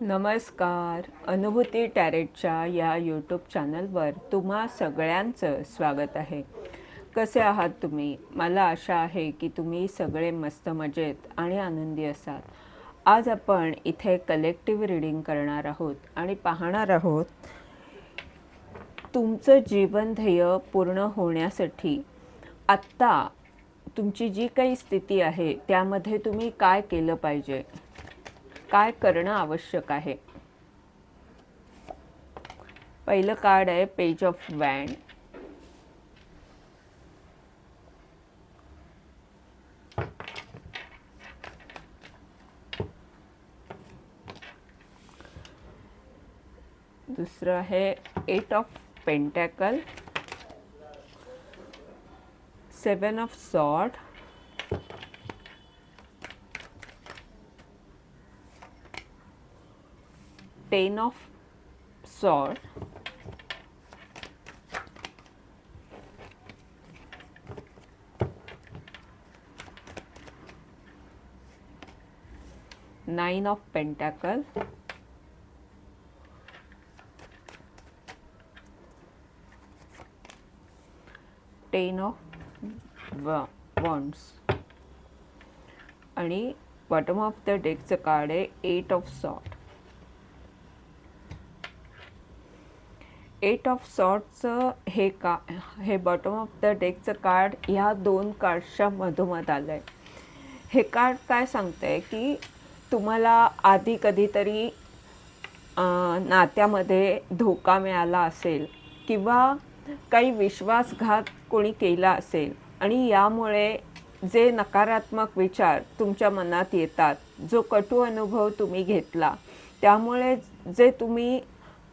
नमस्कार. अनुभूती टॅरेटच्या या यूट्यूब चॅनलवर तुम्हा सगळ्यांचं स्वागत आहे. कसे आहात तुम्ही? मला आशा आहे की तुम्ही सगळे मस्त मजेत आणि आनंदी असाल. आज आपण इथे कलेक्टिव्ह रिडिंग करणार आहोत आणि पाहणार आहोत तुमचं जीवनध्येय पूर्ण होण्यासाठी आत्ता तुमची जी काही स्थिती आहे त्यामध्ये तुम्ही काय केलं पाहिजे? काय करणं आवश्यक आहे? पहिलं कार्ड आहे पेज ऑफ वॅन दुसरं आहे eight of pentacle seven of sword ten of sword nine of pentacle ten of wands आणि बॉटम ऑफ द डेकचं कार्ड आहे eight of sword eight of सॉर्टचं हे का हे बॉटम ऑफ द डेकचं कार्ड ह्या दोन कार्ड्सच्या मधोमध आलं आहे हे कार्ड काय सांगतंय की तुम्हाला आधी कधीतरी नात्यामध्ये धोका मिळाला असेल किंवा काही विश्वासघात कोणी केला असेल आणि यामुळे जे नकारात्मक विचार तुमच्या मनात येतात जो कटू अनुभव तुम्ही घेतला त्यामुळे जे तुम्ही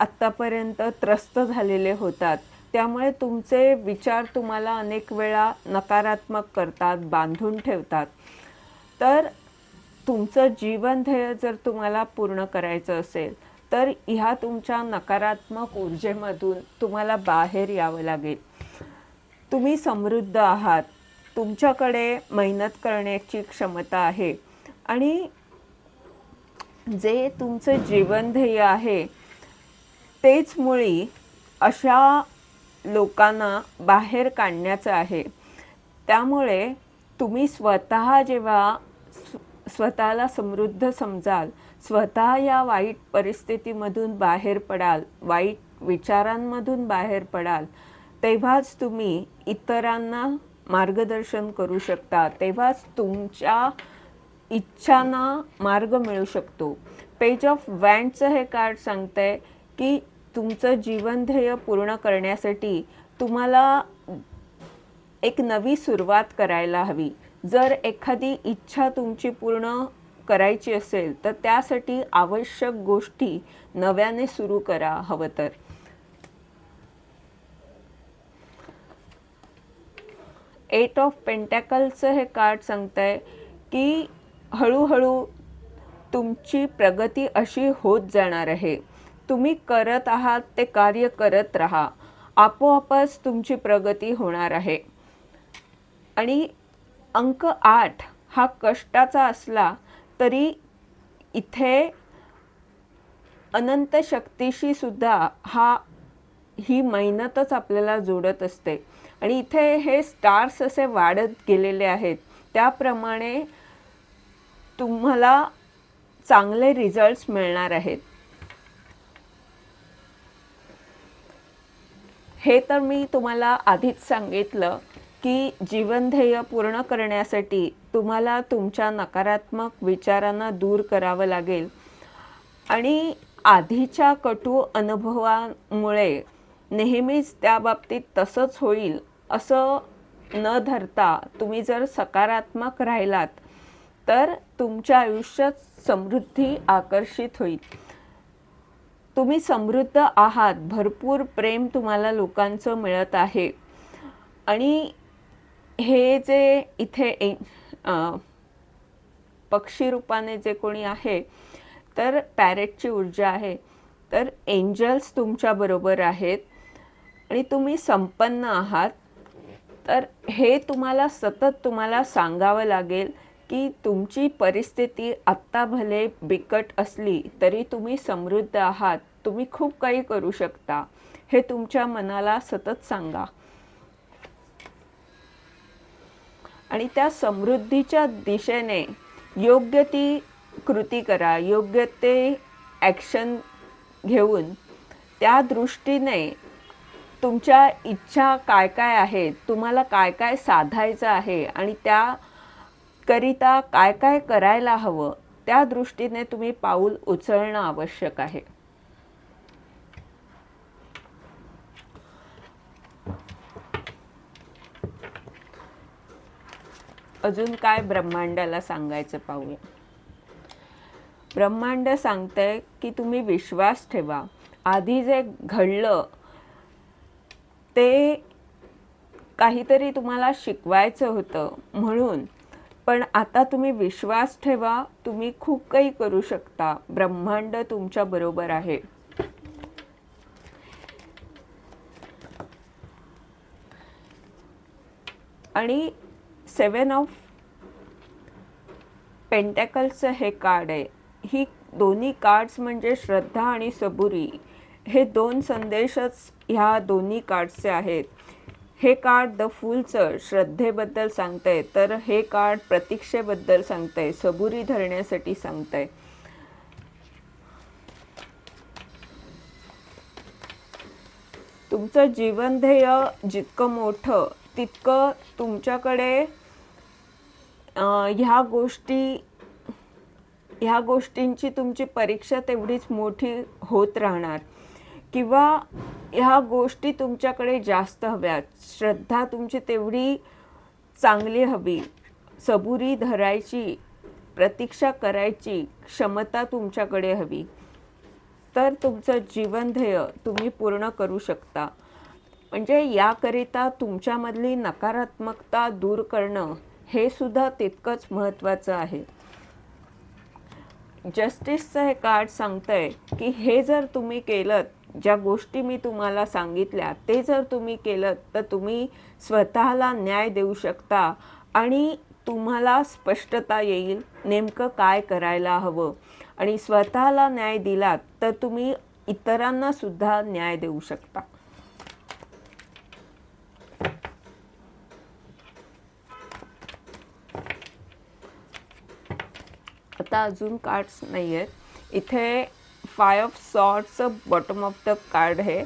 आत्तापर्यंत त्रस्त झालेले होतात. त्यामुळे तुमचे विचार तुम्हाला अनेक वेळा नकारात्मक करतात बांधून ठेवतात. तर तुमचं जीवन ध्येय जर तुम्हाला पूर्ण करायचं असेल तर ह्या तुमच्या नकारात्मक ऊर्जेमधून तुम्हाला बाहेर यावं लागेल. तुम्ही समृद्ध आहात. तुमच्याकडे मेहनत करण्याची क्षमता आहे. आणि जे तुमचं जीवन ध्येय आहे तेच मुळी अशा लोकांना बाहेर काढण्याचं आहे. त्यामुळे तुम्ही स्वतः जेव्हा स्वतःला समृद्ध समजाल स्वतः या वाईट परिस्थितीमधून बाहेर पडाल वाईट विचारांमधून बाहेर पडाल तेव्हाच तुम्ही इतरांना मार्गदर्शन करू शकता तेव्हाच तुमच्या इच्छांना मार्ग मिळू शकतो. पेज ऑफ वँडचं हे कार्ड सांगतंय की तुमचं जीवनध्येय पूर्ण करण्यासाठी तुम्हाला एक नवी सुरुवात करायला हवी. जर एखादी इच्छा तुमची पूर्ण करायची असेल तर त्यासाठी आवश्यक गोष्टी नव्याने सुरू करा हवं तर. एट ऑफ पेंटॅकलचं हे कार्ड सांगतंय की हळूहळू तुमची प्रगती अशी होत जाणार आहे. तुम्ही करत आहात ते कार्य करत राहा. आपोआपच तुमची प्रगती होणार आहे. आणि अंक आठ हा कष्टाचा असला तरी इथे अनंत शक्तीशी सुद्धा हा ही मेहनतच आपल्याला जोडत असते. आणि इथे हे स्टार्स असे वाढत गेलेले आहेत. त्याप्रमाणे तुम्हाला चांगले रिझल्ट्स मिळणार आहेत. हे तर मी तुम्हाला आधीच सांगितलं की जीवनध्येय पूर्ण करण्यासाठी तुम्हाला तुमच्या नकारात्मक विचारांना दूर करावं लागेल. आणि आधीच्या कटू अनुभवामुळे नेहमीच त्या बाबतीत तसंच होईल असं न धरता तुम्ही जर सकारात्मक राहिलात तर तुमच्या आयुष्यात समृद्धी आकर्षित होईल. तुम्ही समृद्ध आहात भरपूर प्रेम तुम्हाला लोकांचं मिळत आहे. आणि हे जे इथे ए पक्षी रूपाने जे कोणी आहे तर पॅरेटची ऊर्जा आहे. तर एंजल्स तुमच्याबरोबर आहेत. आणि तुम्ही संपन्न आहात. तर हे तुम्हाला सतत तुम्हाला सांगावं लागेल की तुमची परिस्थिती आत्ता भले बिकट असली तरी तुम्ही समृद्ध आहात. तुम्ही खूप काही करू शकता. हे तुमच्या मनाला सतत सांगा. आणि त्या समृद्धीच्या दिशेने योग्य ती कृती करा. योग्य ते ॲक्शन घेऊन त्या दृष्टीने तुमच्या इच्छा काय काय आहेत तुम्हाला काय काय साधायचं आहे आणि त्या करिता काय काय करायला हवं त्या दृष्टीने तुम्ही पाऊल उचलणं आवश्यक आहे. अजून काय ब्रह्मांडाला सांगायचं पाहूया ब्रह्मांड सांगतंय की तुम्ही विश्वास ठेवा. आधी जे घडलं ते काहीतरी तुम्हाला शिकवायचं होतं. म्हणून पण आता तुम्ही विश्वास ठेवा तुम्ही खूप काही करू शकता. ब्रह्मांड तुमच्या बरोबर आहे. आणि सेवन ऑफ पेंटॅकल्सचं हे कार्ड आहे. ही दोन्ही कार्ड्स म्हणजे श्रद्धा आणि सबुरी. हे दोन संदेशच ह्या दोन्ही कार्ड्सचे आहेत. हे कार्ड द फूलचं श्रद्धेबद्दल सांगतंय तर हे कार्ड प्रतीक्षेबद्दल सांगतंय सबुरी धरण्यासाठी सांगतंय. तुमचं जीवनध्येय जितकं मोठं तितकं तुमच्याकडे ह्या गोष्टी ह्या गोष्टींची तुमची परीक्षा तेवढीच मोठी होत राहणार. किंवा ह्या गोष्टी तुमच्याकडे जास्त हव्यात श्रद्धा तुमची तेवढी चांगली हवी. सबुरी धरायची प्रतीक्षा करायची क्षमता तुमच्याकडे हवी. तर तुमचं जीवन ध्येय तुम्ही पूर्ण करू शकता. म्हणजे याकरिता तुमच्यामधली नकारात्मकता दूर करणं हे सुद्धा तितकंच महत्त्वाचं आहे. जस्टिसचं हे कार्ड सांगतंय की हे जर तुम्ही केलं ज्या गोष्टी मी तुम्हाला सांगितल्या ते जर तुम्ही केलं तर तुम्ही स्वतःला न्याय देऊ शकता आणि तुम्हाला स्पष्टता येईल नेमकं काय करायला हवं. आणि स्वतःला न्याय दिलात तर तुम्ही इतरांना सुद्धा न्याय देऊ शकता. आता अजून कार्ड्स नाही आहेत इथे फाय ऑफ सॉर्टचं बॉटम ऑफ द कार्ड आहे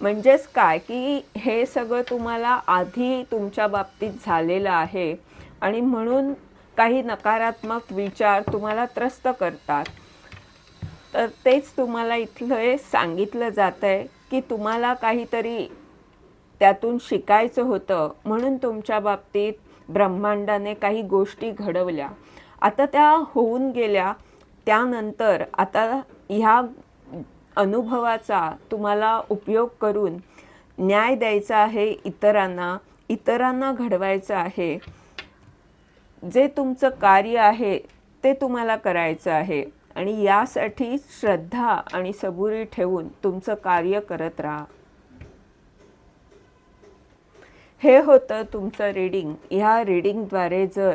म्हणजेच काय? की हे सगळं तुम्हाला आधी तुमच्या बाबतीत झालेलं आहे. आणि म्हणून काही नकारात्मक विचार तुम्हाला त्रस्त करतात. तर तेच तुम्हाला इथलं हे सांगितलं जातं आहे की तुम्हाला काहीतरी त्यातून शिकायचं होतं. म्हणून तुमच्या बाबतीत ब्रह्मांडाने काही गोष्टी घडवल्या. आता त्या होऊन गेल्या. त्यानंतर आता ह्या अनुभवाचा तुम्हाला उपयोग करून न्याय द्यायचा आहे इतरांना इतरांना घडवायचं आहे. जे तुमचं कार्य आहे ते तुम्हाला करायचं आहे. आणि यासाठी श्रद्धा आणि सबुरी ठेवून तुमचं कार्य करत राहा. हे होतं तुमचं रीडिंग ह्या रीडिंगद्वारे जर